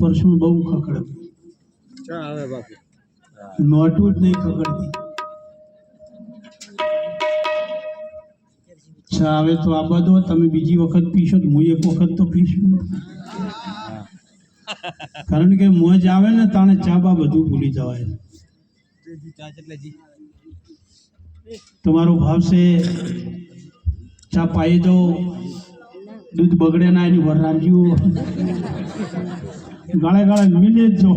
પરસું બહુ ખકડ ચા આવે બાપુ. જ નહીં ખકડતી અચ્છા હવે તો આ બધો તમે બીજી વખત પીશો તો હું એક વખત તો પીશું. કારણ કે મોજ આવે ને તાણે ચા બા બધું ભૂલી જવાય. ચા તમારો ભાવ છે ચા પાઈ દો દૂધ બગડે ના એની વર રાખજો ગાળે ગાળે મિલે જ જો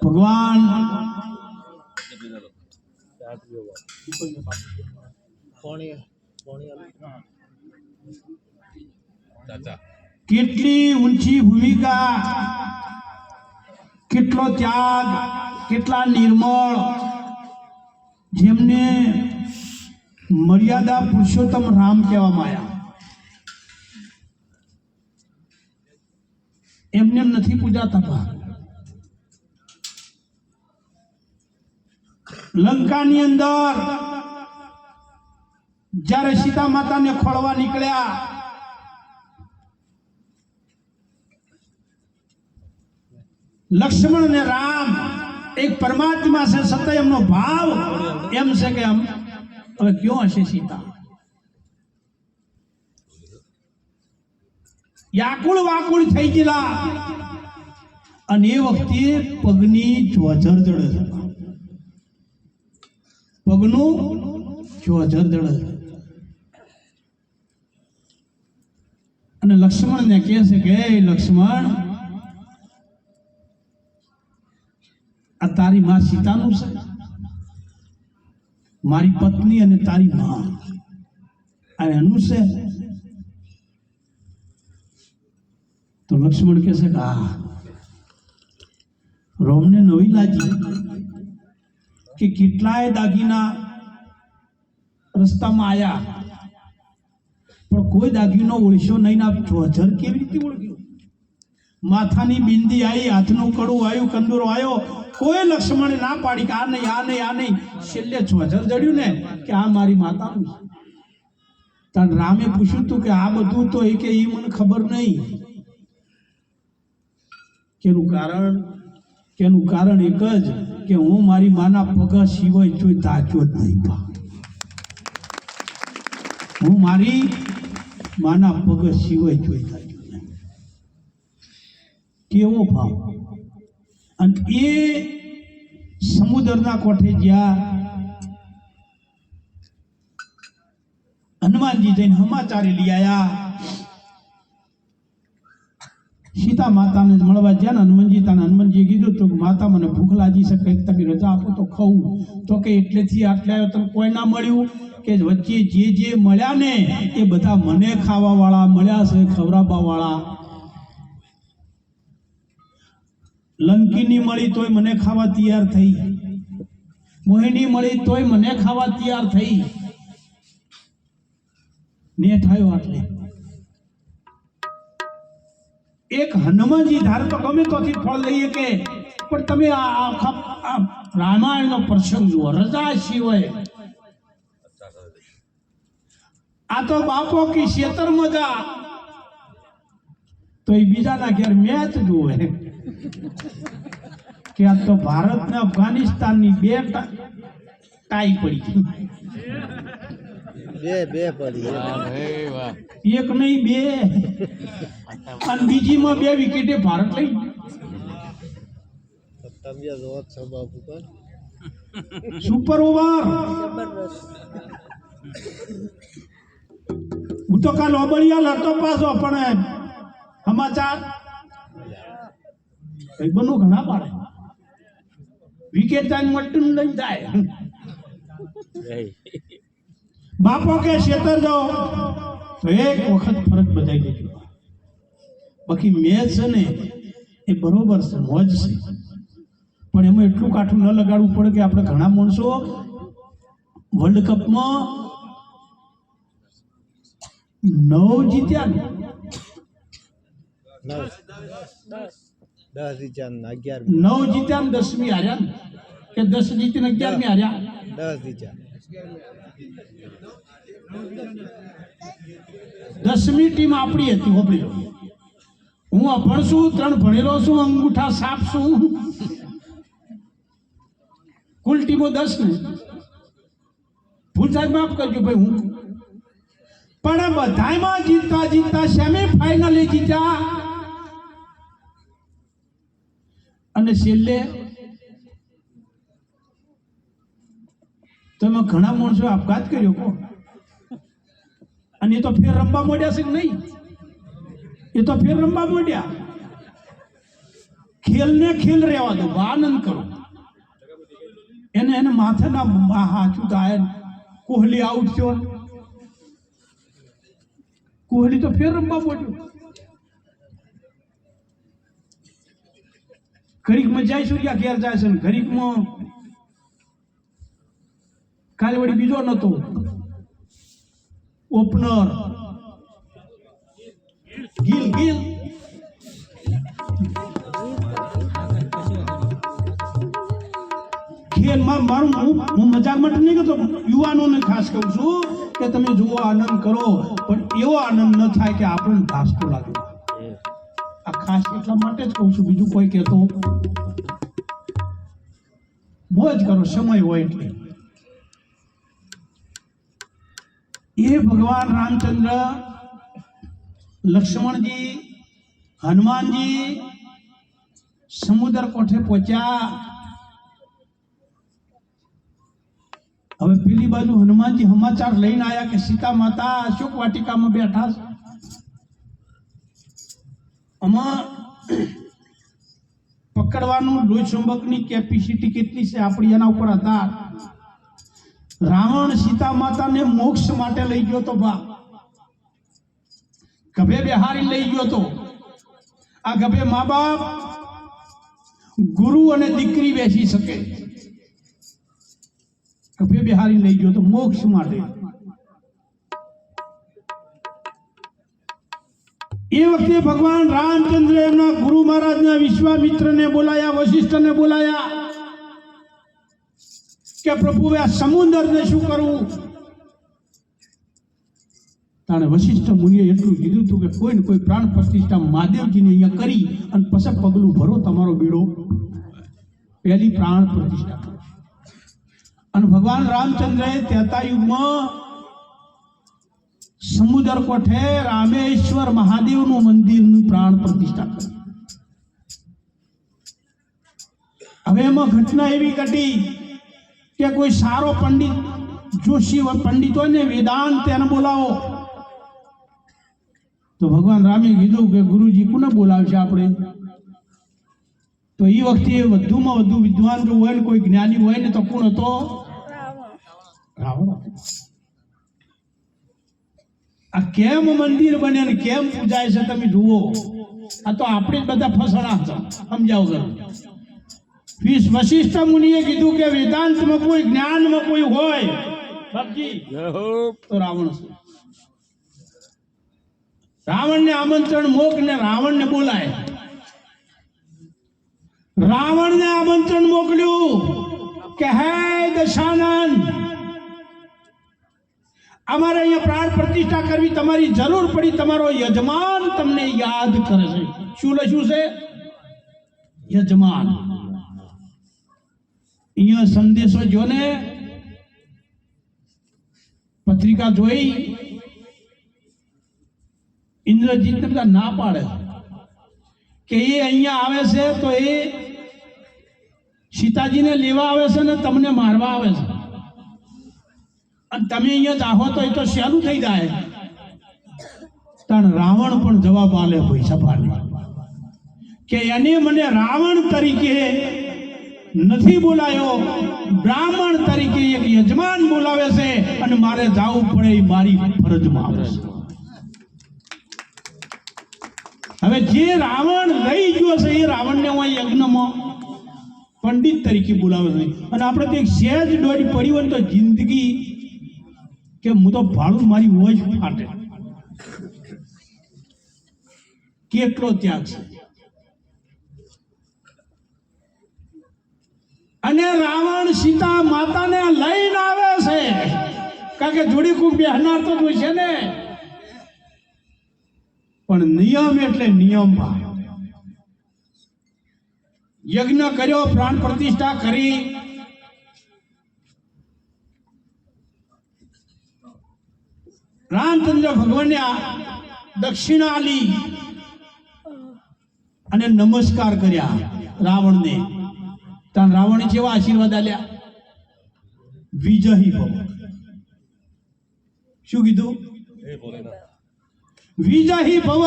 ભગવાન ચા પીવો બાપુ પોણી પોણી ચાચા કેટલી ઊંચી ભૂમિકા કેટલો ત્યાગ કેટલા નિર્મળ જેમને મર્યાદા પુરુષોત્તમ રામ કહેવામાં આવ્યા એમને એમ નથી પૂજાતા ભા લંકાની અંદર જ્યારે સીતા માતાને ખોળવા નીકળ્યા, લક્ષ્મણ ને રામ એક પરમાત્મા છે, સતય એમનો ભાવ એમ છે કે આમ હવે કયો હશે સીતા? યાકુળ વાકુળ થઈ ગયેલા. અને એ વખતે પગની જોજર દળે પગનું જડે છે. અને લક્ષ્મણને કહે છે કે લક્ષ્મણ, આ તારી માં સીતાનું છે. મારી પત્ની અને તારી માં. આ એનું છે તો લક્ષ્મણ કહે કે, આ, રોમને નવી લાગી કે કેટલાય દાગીના રસ્તામાં આવ્યા પણ કોઈ દાગીનો ઓળશો નહીં ના કેવી રીતે ઓળખ્યો માથાની બિંદી આવી, હાથનું કડું આવ્યું, કંદુરો આવ્યો. કોઈ લક્ષ્મણે ના પાડી કે આ નહીં આ નહીં આ નહીં. છેલ્લે ચોજર જડ્યું ને કે આ મારી માતાનું તાર રામે પૂછ્યું તું કે આ બધું તો એ કે એ મને ખબર નહીં. કેનું કારણ? કેનું કારણ એક જ કે હું મારી માના પગ સિવાય જોઈ તાચ્યો જ નહીં પા. હું મારી માના પગ સિવાય જોઈ તાચ્યો નહીં. કેવો ભાવ? અને એ સમુદ્રના કોઠે જ્યાં હનુમાનજી જઈને હમાચારી લઈ આયા સીતા માતાને મળવા ને હનુમાનજી તાને હનુમાનજીએ કીધું તો માતા મને ભૂખ લાગી કંઈક તમે રજા આપો તો ખાવું તો કે એટલેથી આટલે આવ્યો તમે કોઈ ના મળ્યું? કે વચ્ચે જે જે મળ્યા ને એ બધા મને ખાવાવાળા મળ્યા છે, ખવડાવવાવાળા. લંકીની મળી તોય મને ખાવા તૈયાર થઈ. મોહિની મળી તોય મને ખાવા તૈયાર થઈ. નેઠ થયો આટલે. એક હનુમાનજી ધારો તો ગમે તોથી ફળ લઈએ કે, પણ તમે આ આખા રામાયણનો પ્રસંગ જુઓ, રજા સિવાય. આ તો બાપો કી શેતર મજા. તો એ બીજાના ઘેર મેચ જુએ. કે આ તો ભારત ને અફઘાનિસ્તાનની બે ટાઈ પડી બે બે પડી. એક નહીં બે. અને બીજીમાં બે વિકેટે ભારત લઈ તમે રોજ છો બાપુ પર સુપર ઓવર હું તો કાલ ઓબળિયા લડતો પાછો પણ સમાચાર? કઈ બનો ઘણા પાડે. વિકેટ તાન મટન લઈ જાય. બાપો કે શેતર જાઓ. તો એક વખત ફરજ બધાઈ દેજો. બાકી મેં છે ને એ બરોબર છે મોજ છે. પણ એમાં એટલું કાઠું ન લગાડવું પડે કે આપણે ઘણા માણસો વર્લ્ડ કપમાં નવ જીત્યા ને. દસ અગિયાર નવ જીત્યા ને દસમી હાર્યા કે દસ જીતીને અગિયારમી હાર્યા. દસ રીચા દસમી ટીમ આપણી હતી હોબળી હું અભણ છું ત્રણ ભણેલો છું, અંગૂઠા સાપ છું કુલ ટીમો દસ ને. ભૂલ સાહેબ માફ કરજો ભાઈ, હું પણ બધામાં જીતતા જીતતા સેમી ફાઈનલે જીત્યા. અને છેલ્લે તમે ઘણા માણસો આપઘાત કર્યો કો અને એ તો ફેર રમવા મોડ્યા છે કે નહીં? એ તો ફેર રમવા મોડ્યા. ખેલને ખેલ રહેવા દો આનંદ કરો. એને એને માથાના હાચું થાય કોહલી આઉટ થયો. કોહલી તો ફેર રમવા મોડ્યો. ઘડીકમાં જાય સૂર્યા ઘેર જાય છે ઘડીકમાં કાલે વળી બીજો નતો ઓપનર ગિલ ગિલ. ખેલમાં મારું હું મજાક માટે નહીં કહેતો યુવાનોને ખાસ કહું છું કે તમે જુઓ, આનંદ કરો, પણ એવો આનંદ ન થાય કે આપણને ધાસકો લાગે. આ ખાસ એટલા માટે જ કહું છું, બીજું કોઈ કહેતો. મોજ કરો, સમય હોય એટલે. એ ભગવાન રામચંદ્ર, લક્ષ્મણજી, હનુમાનજી સમુદ્ર કોઠે પહોંચ્યા. હવે પેલી બાજુ હનુમાનજી સમાચાર લઈને આવ્યા કે સીતા માતા અશોક વાટિકામાં બેઠા છે. આમાં પકડવાનું લોહી ચુંબકની કેપેસિટી કેટલી છે આપણી એના ઉપર હતા રાવણ સીતા માતાને મોક્ષ માટે લઈ ગયો તો બા ગભે બિહારી લઈ ગયો તો. આ ગભે મા બાપ ગુરુ અને દીકરી બેસી શકે. ગભે બિહારી લઈ ગયો તો મોક્ષ માટે. એ વખતે ભગવાન રામચંદ્ર એમના ગુરુ મહારાજના વિશ્વામિત્રને બોલાયા, વશિષ્ઠને બોલાયા. કે પ્રભુ આ સમુદ્રને શું કરવું? તાણે વશિષ્ઠ મુનિએ એટલું કીધું હતું કે કોઈ ને કોઈ પ્રાણ પ્રતિષ્ઠા મહાદેવજીને અહીંયા કરી અને પછી પગલું ભરો તમારો બીડો. પહેલી પ્રાણ પ્રતિષ્ઠા. અને ભગવાન રામચંદ્રએ ત્રેતા યુગમાં સમુદ્ર કોઠે રામેશ્વર મહાદેવનું મંદિરનું પ્રાણ પ્રતિષ્ઠા કરી હવે એમાં ઘટના એવી ઘટી કે કોઈ સારો પંડિત, જોશી પંડિત હોય ને, વેદાંત એને બોલાવો. તો ભગવાન રામે કીધું કે ગુરુજી કોને બોલાવશે આપણે? તો એ વખતે વધુમાં વધુ વિદ્વાન જો હોય ને, કોઈ જ્ઞાની હોય ને, તો કોણ હતો? રાવણ. આ કેમ મંદિર બને ને કેમ પૂજાય છે તમે જુઓ. આ તો આપણે જ બધા ફસણા સમજાવ કરો વશિષ્ઠ મુનિએ કીધું કે વેદાંતમાં કોઈ જ્ઞાનમાં કોઈ હોય. તો રાવણ છે. રાવણને આમંત્રણ મોક ને રાવણને બોલાય. રાવણને આમંત્રણ મોકલ્યું કે હે દશાનંદ, અમારે અહીંયા પ્રાણ પ્રતિષ્ઠા કરવી તમારી જરૂર પડી, તમારો યજમાન તમને યાદ કરે છે. શું લખ્યું છે? યજમાન. અહીંયા સંદેશો જો ને, પત્રિકા જોઈ, ઇન્દ્રજીત બધા ના પાડે કે એ અહીંયા આવે છે તો એ સીતાજીને લેવા આવે છે ને તમને મારવા આવે છે. અને તમે અહીંયા જાહો તો એ તો સહેલું થઈ જાય. પણ રાવણ પણ જવાબ આલે હોય સભાને કે એને મને રાવણ તરીકે નથી બોલાયો. બ્રાહ્મણ તરીકે એક યજમાન બોલાવે છે અને મારે જવું પડે એ મારી ફરજમાં આવે છે. હવે જે રાવણ રહી ગયો છે, એ રાવણને હું યજ્ઞમાં પંડિત તરીકે બોલાવે છે. અને આપણે તો એક સહેજ દોડી પડી હોય તો જિંદગી કે હું તો ભાડું મારી હોય જ ફાટે. કેટલો ત્યાગ છે. અને રાવણ સીતા માતાને લઈને આવે છે. કારણ કે જોડી કુક બેહનાર તો જોઈશે ને. પણ નિયમ એટલે નિયમ યજ્ઞ કર્યો, પ્રાણ પ્રતિષ્ઠા કરી. રામચંદ્ર ભગવાનને દક્ષિણા આલી અને નમસ્કાર કર્યા રાવણને. ત્યાં રાવણે જેવા આશીર્વાદ આલ્યા વિજયી ભવ શું કીધું વિજયી ભવ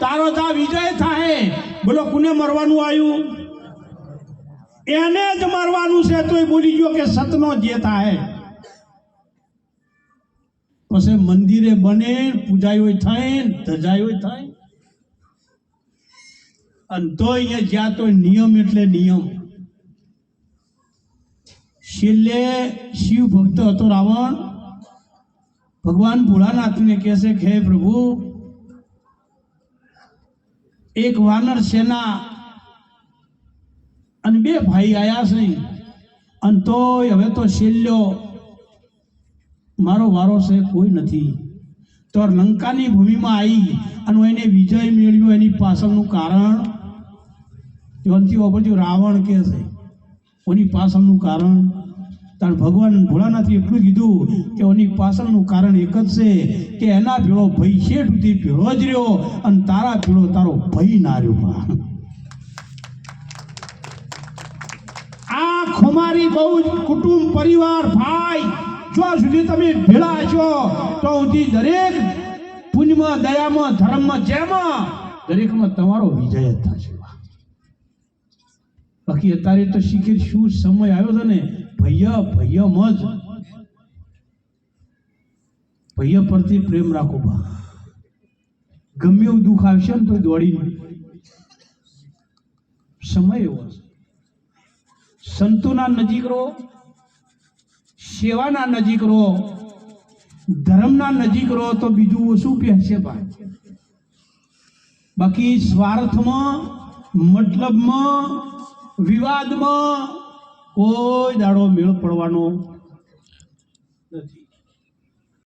તારો તા વિજય થાય બોલો કોને મરવાનું આવ્યું એને જ મરવાનું છે તોય બોલી ગયો કે સતનો જે થાય પછી મંદિરે બને પૂજાયો થાય ધજાયો થાય અને તો અહીંયા જ્યાં તો નિયમ એટલે નિયમ છેલ્લે શિવ ભક્ત હતો રાવણ. ભગવાન ભોળાનાથને કહે છે કે પ્રભુ, એક વાનર સેના અને બે ભાઈ આયા છે. અને તોય હવે તો છેલ્લો મારો વારો છે, કોઈ નથી. તો લંકાની ભૂમિમાં આવી અને એને વિજય મેળવ્યો એની પાછળનું કારણ. ત્યાંથી વાપરજો રાવણ કે છે એની પાછળનું કારણ તાર ભગવાન ભોળાનાથે એટલું કીધું કે ઓની પાછળનું કારણ એક જ છે કે એના ભેળો ભય શેઠ સુધી ભેળો જ રહ્યો અને તારા ભેળો તારો ભય ના રહ્યો. આ ખુમારી બહુ જ કુટુંબ પરિવાર ભાઈ જ્યાં સુધી તમે ભેળા છો, તો સુધી દરેક પુણ્યમાં, દયામાં, ધર્મમાં, જેમાં દરેકમાં તમારો વિજય થશે બાકી અત્યારે તો શીખે શું સમય આવ્યો હતો ને? ભૈયા, ભૈય મજ. ભૈય પરથી પ્રેમ રાખો બા. ગમે એવું દુઃખ આવશે ને તો દોડી સમય એવો સંતોના નજીક રહો, સેવાના નજીક રહો, ધર્મના નજીક રહો તો બીજું શું પહેરશે ભાઈ બાકી સ્વાર્થમાં, મતલબમાં વિવાદમાં કોઈ દાડો મેળ પડવાનો નથી.